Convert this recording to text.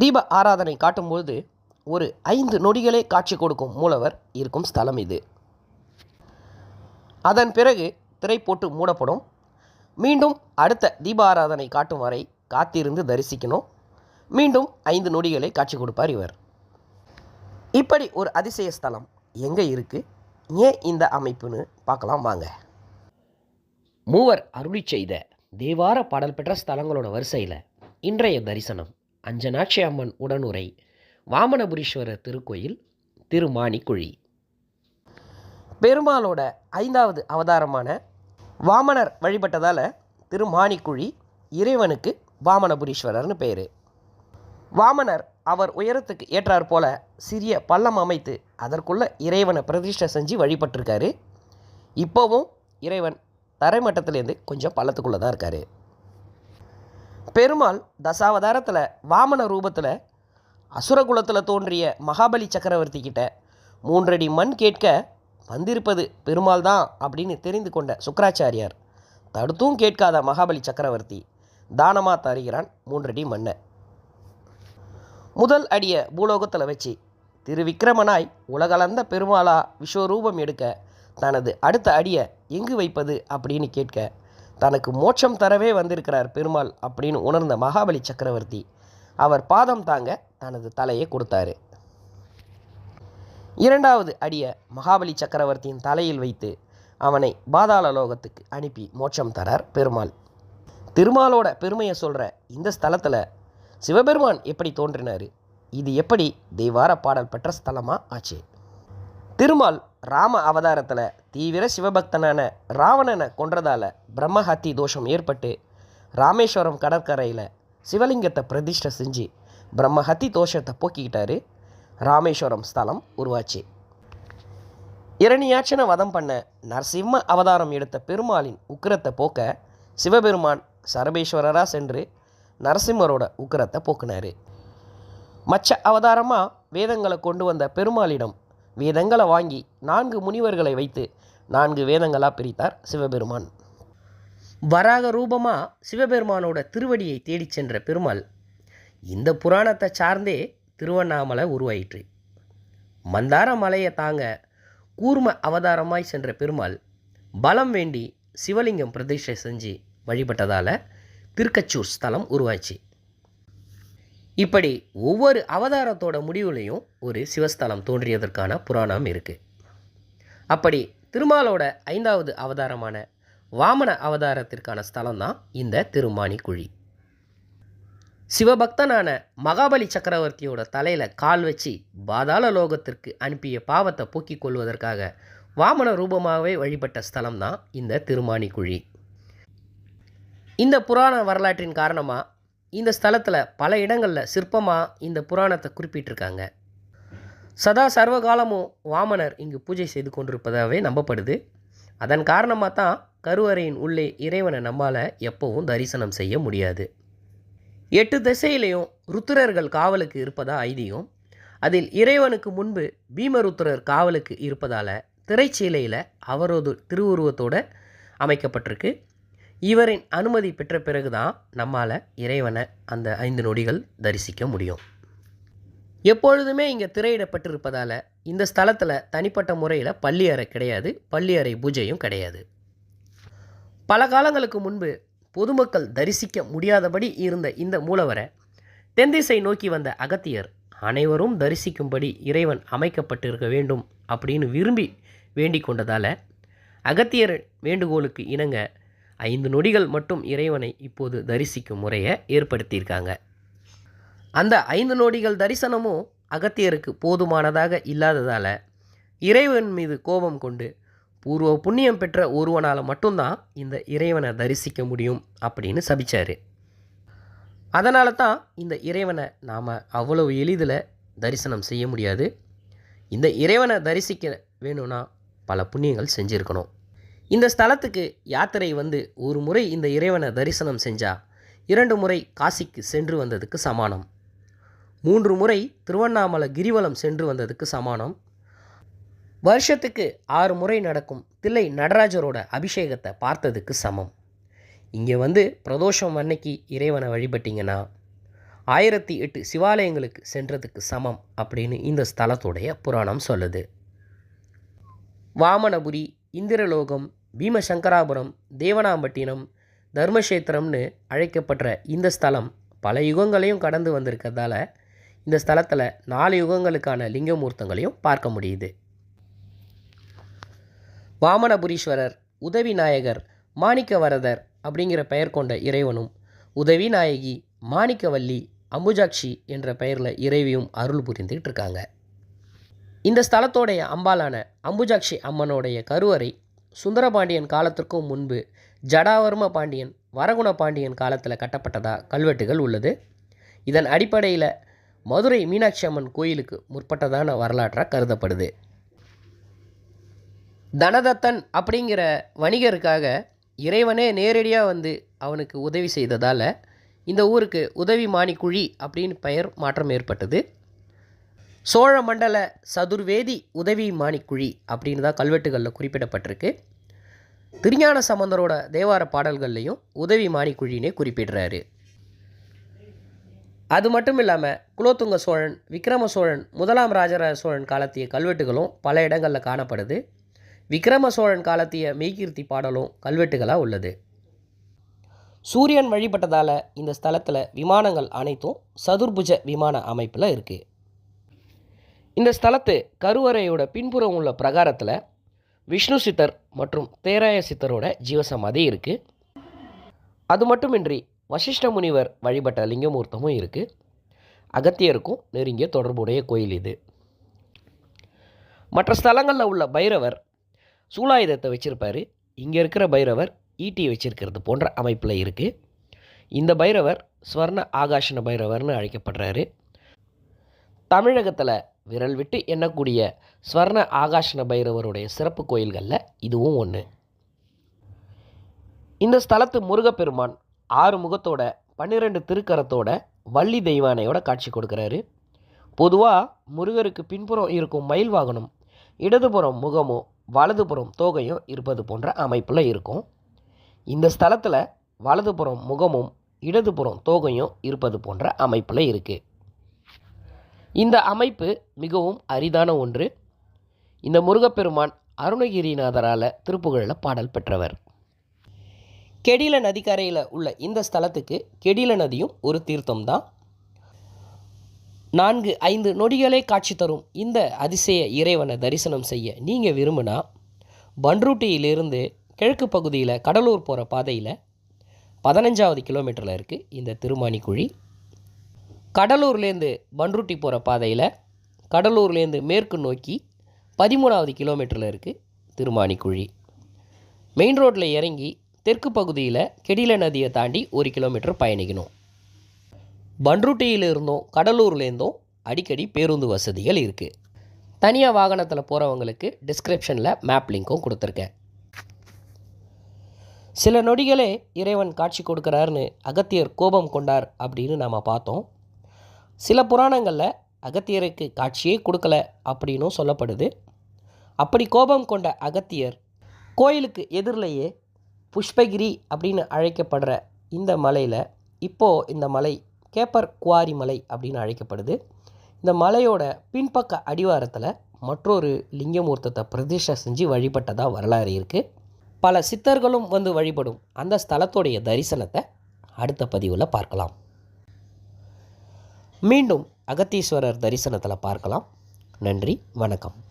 தீப ஆராதனை காட்டும்பொழுது ஒரு ஐந்து நொடிகளே காட்சி கொடுக்கும் மூலவர் இருக்கும் ஸ்தலம் இது. அதன் பிறகு திரை போட்டு மூடப்படும். மீண்டும் அடுத்த தீப ஆராதனை காட்டும் வரை காத்திருந்து தரிசிக்கணும். மீண்டும் ஐந்து நொடிகளை காட்சி கொடுப்பார் இவர். இப்படி ஒரு அதிசய ஸ்தலம் எங்கே இருக்குது ஏன் இந்த அமைப்புன்னு பார்க்கலாம் வாங்க. மூவர் அருளி செய்த தேவார பாடல் பெற்ற ஸ்தலங்களோட வரிசையில் இன்றைய தரிசனம். அஞ்சனாட்சி அம்மன் உடனுரை வாமனபுரீஸ்வரர் திருக்கோயில் திருமாணிக்குழி. பெருமாளோட ஐந்தாவது அவதாரமான வாமனர் வழிபட்டதால் திருமாணிக்குழி இறைவனுக்கு வாமனபுரீஸ்வரர்னு பேர். வாமனர் அவர் உயரத்துக்கு ஏற்றார் போல சிறிய பள்ளம் அமைத்து அதற்குள்ள இறைவனை பிரதிஷ்டை செஞ்சு வழிபட்டிருக்காரு. இப்போவும் இறைவன் தரைமட்டத்திலேருந்து கொஞ்சம் பள்ளத்துக்குள்ளே தான் இருக்கார். பெருமாள் தசாவதாரத்தில் வாமன ரூபத்தில் அசுரகுலத்தில் தோன்றிய மகாபலி சக்கரவர்த்தி கிட்ட மூன்றடி மண் கேட்க வந்திருப்பது பெருமாள் தான் அப்படின்னு தெரிந்து கொண்ட சுக்கராச்சாரியார். தடுத்தும் கேட்காத மகாபலி சக்கரவர்த்தி தானமாக தருகிறான் மூன்றடி மண்ணை. முதல் அடியை பூலோகத்தில் வச்சு திருவிக்கிரமனாய் உலகளந்த பெருமாளா விஸ்வரூபம் எடுக்க தனது அடுத்த அடியை எங்கு வைப்பது அப்படின்னு கேட்க தனக்கு மோட்சம் தரவே வந்திருக்கிறார் பெருமாள் அப்படின்னு உணர்ந்த மகாபலி சக்கரவர்த்தி. அவர் பாதம் தாங்க தனது தலையை கொடுத்தாரு. இரண்டாவது அடியை மகாபலி சக்கரவர்த்தியின் தலையில் வைத்து அவனை பாதாள லோகத்துக்கு அனுப்பி மோட்சம் தரார் பெருமாள். திருமாலோட பெருமையை சொல்கிற இந்த ஸ்தலத்தில் சிவபெருமான் எப்படி தோன்றினார்? இது எப்படி தெய்வார பாடல் பெற்ற ஸ்தலமாக ஆச்சு? திருமால் ராம அவதாரத்தில் தீவிர சிவபக்தனான ராவணனை கொன்றதால் பிரம்மஹத்தி தோஷம் ஏற்பட்டு ராமேஸ்வரம் கடற்கரையில் சிவலிங்கத்தை பிரதிஷ்டை செஞ்சு பிரம்மஹத்தி தோஷத்தை போக்கிக்கிட்டாரு. ராமேஸ்வரம் ஸ்தலம் உருவாச்சு. இரணியாட்சனை வதம் பண்ண நரசிம்ம அவதாரம் எடுத்த பெருமாளின் உக்கிரத்தை போக்க சிவபெருமான் சரபேஸ்வரராக சென்று நரசிம்மரோட உக்கிரத்தை போக்குனாரு. மச்ச அவதாரமாக வேதங்களை கொண்டு வந்த பெருமாளிடம் வேதங்களை வாங்கி நான்கு முனிவர்களை வைத்து நான்கு வேதங்களாக பிரித்தார் சிவபெருமான். வராக ரூபமாக சிவபெருமானோட திருவடியை தேடிச் சென்ற பெருமாள். இந்த புராணத்தை சார்ந்தே திருவண்ணாமலை உருவாயிற்று. மந்தார மலையை தாங்க கூர்ம அவதாரமாய் சென்ற பெருமாள் பலம் வேண்டி சிவலிங்கம் பிரதிஷ்டை செஞ்சு வழிபட்டதால் திருக்கச்சூர் ஸ்தலம் உருவாச்சு. இப்படி ஒவ்வொரு அவதாரத்தோட முடிவுலையும் ஒரு சிவஸ்தலம் தோன்றியதற்கான புராணம் இருக்குது அப்படி திருமாலோட ஐந்தாவது அவதாரமான வாமன அவதாரத்திற்கான ஸ்தலம் தான் இந்த திருமானி குழி. சிவபக்தனான மகாபலி சக்கரவர்த்தியோட தலையில் கால் வச்சு பாதாள லோகத்திற்கு அனுப்பிய பாவத்தை போக்கிக் கொள்வதற்காக வாமன ரூபமாகவே வழிபட்ட ஸ்தலம் தான் இந்த திருமானி குழி. இந்த புராண வரலாற்றின் காரணமாக இந்த ஸ்தலத்தில் பல இடங்களில் சிற்பமாக இந்த புராணத்தை குறிப்பிட்டிருக்காங்க. சதா சர்வகாலமும் வாமனர் இங்கு பூஜை செய்து கொண்டிருப்பதாகவே நம்பப்படுது. அதன் காரணமாக தான் கருவறையின் உள்ளே இறைவனை நம்மால் எப்போவும் தரிசனம் செய்ய முடியாது. எட்டு திசையிலையும் ருத்திரர்கள் காவலுக்கு இருப்பதா ஐதீகம். அதில் இறைவனுக்கு முன்பு பீமருத்திரர் காவலுக்கு இருப்பதால் திரைச்சீலையில் அவரது திருவுருவத்தோடு அமைக்கப்பட்டிருக்கு. இவரின் அனுமதி பெற்ற பிறகு தான் நம்மால் இறைவனை அந்த ஐந்து நொடிகள் தரிசிக்க முடியும். எப்பொழுதுமே இங்கே திரையிடப்பட்டிருப்பதால் இந்த ஸ்தலத்தில் தனிப்பட்ட முறையில் பள்ளி அறை கிடையாது பள்ளி அறை பூஜையும் கிடையாது. பல காலங்களுக்கு முன்பு பொதுமக்கள் தரிசிக்க முடியாதபடி இருந்த இந்த மூலவரை தென்திசை நோக்கி வந்த அகத்தியர் அனைவரும் தரிசிக்கும்படி இறைவன் அமைக்கப்பட்டிருக்க வேண்டும் அப்படின்னு விரும்பி வேண்டிக் கொண்டதால் அகத்தியர் வேண்டுகோளுக்கு இணங்க ஐந்து நொடிகள் மட்டும் இறைவனை இப்போது தரிசிக்கும் முறையை ஏற்படுத்தியிருக்காங்க. அந்த ஐந்து நொடிகள் தரிசனமும் அகத்தியருக்கு போதுமானதாக இல்லாததால் இறைவன் மீது கோபம் கொண்டு பூர்வ புண்ணியம் பெற்ற ஒருவனால் மட்டும்தான் இந்த இறைவனை தரிசிக்க முடியும் அப்படின்னு சபிச்சார். அதனால தான் இந்த இறைவனை நாம் அவ்வளவு எளிதில் தரிசனம் செய்ய முடியாது. இந்த இறைவனை தரிசிக்க வேணும்னா பல புண்ணியங்கள் செஞ்சுருக்கணும். இந்த ஸ்தலத்துக்கு யாத்திரை வந்து ஒரு முறை இந்த இறைவனை தரிசனம் செஞ்சால் இரண்டு முறை காசிக்கு சென்று வந்ததுக்கு சமானம். மூன்று முறை திருவண்ணாமலை கிரிவலம் சென்று வந்ததுக்கு சமானம். வருஷத்துக்கு ஆறு முறை நடக்கும் தில்லை நடராஜரோட அபிஷேகத்தை பார்த்ததுக்கு சமம். இங்கே வந்து பிரதோஷம் அன்னைக்கு இறைவனை வழிபட்டிங்கன்னா ஆயிரத்தி எட்டு சிவாலயங்களுக்கு சென்றதுக்கு சமம் அப்படின்னு இந்த ஸ்தலத்துடைய புராணம் சொல்லுது. வாமனபுரி இந்திரலோகம் பீமசங்கராபுரம் தேவனாம்பட்டினம் தர்மக்ஷேத்திரம்னு அழைக்கப்படுற இந்த ஸ்தலம் பல யுகங்களையும் கடந்து வந்திருக்கிறதால இந்த ஸ்தலத்தில் நாலு யுகங்களுக்கான லிங்கமூர்த்தங்களையும் பார்க்க முடியுது. வாமனபுரீஸ்வரர் உதவி நாயகர் மாணிக்கவரதர் அப்படிங்கிற பெயர் கொண்ட இறைவனும் உதவி நாயகி மாணிக்கவல்லி அம்புஜாக்ஷி என்ற பெயரில் இறைவியும் அருள் புரிந்துகிட்டு இருக்காங்க. இந்த ஸ்தலத்தோடைய அம்பாலான அம்புஜாக்ஷி அம்மனுடைய கருவறை சுந்தரபாண்டியன் காலத்திற்கும் முன்பு ஜடாவர்ம பாண்டியன் வரகுண பாண்டியன் காலத்தில் கட்டப்பட்டதாக கல்வெட்டுகள் உள்ளது. இதன் அடிப்படையில் மதுரை மீனாட்சி அம்மன் கோயிலுக்கு முற்பட்டதான வரலாற்றாக கருதப்படுது. தனதத்தன் அப்படிங்கிற வணிகருக்காக இறைவனே நேரடியாக வந்து அவனுக்கு உதவி செய்ததால் இந்த ஊருக்கு உதவி மாணிக்குழி அப்படின்னு பெயர் மாற்றம் ஏற்பட்டது. சோழ மண்டல சதுர்வேதி உதவி மாணிக்குழி அப்படின்னு தான் கல்வெட்டுகளில் குறிப்பிடப்பட்டிருக்கு. திருஞான சம்பந்தரோட தேவார பாடல்கள்லையும் உதவி மாணிக்குழினே குறிப்பிடுறாரு. அது மட்டும் இல்லாமல் குலோத்துங்க சோழன் விக்ரம சோழன் முதலாம் ராஜராஜ சோழன் காலத்திய கல்வெட்டுகளும் பல இடங்களில் காணப்படுது. விக்ரம சோழன் காலத்திய மெய்கீர்த்தி பாடலும் கல்வெட்டுகளாக உள்ளது. சூரியன் வழிபட்டதால் இந்த ஸ்தலத்தில் விமானங்கள் அனைத்தும் சதுர்புஜ விமான அமைப்பில் இருக்குது இந்த ஸ்தலத்து கருவறையோட பின்புறம் உள்ள பிரகாரத்தில் விஷ்ணு சித்தர் மற்றும் தேராய சித்தரோட ஜீவசமாதி இருக்குது அது மட்டுமின்றி வசிஷ்ட முனிவர் வழிபட்ட லிங்கமூர்த்தமும் இருக்குது அகத்தியருக்கும் நெருங்கிய தொடர்புடைய கோயில் இது. மற்ற ஸ்தலங்களில் உள்ள பைரவர் சூலாயுதத்தை வச்சுருப்பார். இங்கே இருக்கிற பைரவர் ஈட்டி வச்சிருக்கிறது போன்ற அமைப்பில் இருக்குது இந்த பைரவர் ஸ்வர்ண ஆகாஷன பைரவர்னு அழைக்கப்படுறாரு. தமிழகத்தில் விரல் விட்டு எண்ணக்கூடிய ஸ்வர்ண ஆகாஷன பைரவருடைய சிறப்பு கோயில்களில் இதுவும் ஒன்று இந்த ஸ்தலத்து முருகப்பெருமான் ஆறு முகத்தோட பன்னிரெண்டு திருக்கரத்தோட வள்ளி தெய்வானையோட காட்சி கொடுக்குறாரு. பொதுவாக முருகருக்கு பின்புறம் இருக்கும் மயில் வாகனம் இடதுபுறம் முகமோ வலதுபுறம் தோகையும் இருப்பது போன்ற அமைப்பில் இருக்கும். இந்த ஸ்தலத்தில் வலதுபுறம் முகமும் இடதுபுறம் தோகையும் இருப்பது போன்ற அமைப்பில் இருக்குது இந்த அமைப்பு மிகவும் அரிதான ஒன்று. இந்த முருகப்பெருமான் அருணகிரிநாதரால் திருப்புகழில் பாடல் பெற்றவர். கெடில நதிக்கரையில் உள்ள இந்த ஸ்தலத்துக்கு கெடில நதியும் ஒரு தீர்த்தம்தான். நான்கு ஐந்து நொடிகளே காட்சி தரும் இந்த அதிசய இறைவனை தரிசனம் செய்ய நீங்கள் விரும்பினா பன்ருட்டியிலிருந்து கிழக்கு பகுதியில் கடலூர் போகிற பாதையில் பதினஞ்சாவது கிலோமீட்டரில் இருக்குது இந்த திருமானிக்குழி கடலூர்லேருந்து பன்ருட்டி போகிற பாதையில் கடலூர்லேருந்து மேற்கு நோக்கி பதிமூணாவது கிலோமீட்டரில் இருக்குது திருமானிக்குழி மெயின் ரோட்டில் இறங்கி தெற்கு பகுதியில் கெடில நதியை தாண்டி ஒரு கிலோமீட்டர் பயணிக்கணும். பன்ருட்டியிலிருந்தும் கடலூர்லேருந்தும் அடிக்கடி பேருந்து வசதிகள் இருக்குது தனியாக வாகனத்தில் போகிறவங்களுக்கு டிஸ்கிரிப்ஷனில் மேப் லிங்க்கும் கொடுத்துருக்கேன். சில நொடிகளே இறைவன் காட்சி கொடுக்குறாருன்னு அகத்தியர் கோபம் கொண்டார் அப்படின்னு நாம் பார்த்தோம். சில புராணங்களில் அகத்தியருக்கு காட்சியே கொடுக்கல அப்படின்னும் சொல்லப்படுது. அப்படி கோபம் கொண்ட அகத்தியர் கோயிலுக்கு எதிரிலேயே புஷ்பகிரி அப்படின்னு அழைக்கப்படுற இந்த மலையில் இப்போது இந்த மலை கேப்பர் குவாரி மலை அப்படின்னு அழைக்கப்படுது. இந்த மலையோட பின்பக்க அடிவாரத்தில் மற்றொரு லிங்கமூர்த்தத்தை பிரதிஷ்டை செஞ்சு வழிபட்டதாக வரலாறு இருக்குது பல சித்தர்களும் வந்து வழிபடும் அந்த ஸ்தலத்துடைய தரிசனத்தை அடுத்த பதிவில் பார்க்கலாம். மீண்டும் அகத்தீஸ்வரர் தரிசனத்தில் பார்க்கலாம். நன்றி வணக்கம்.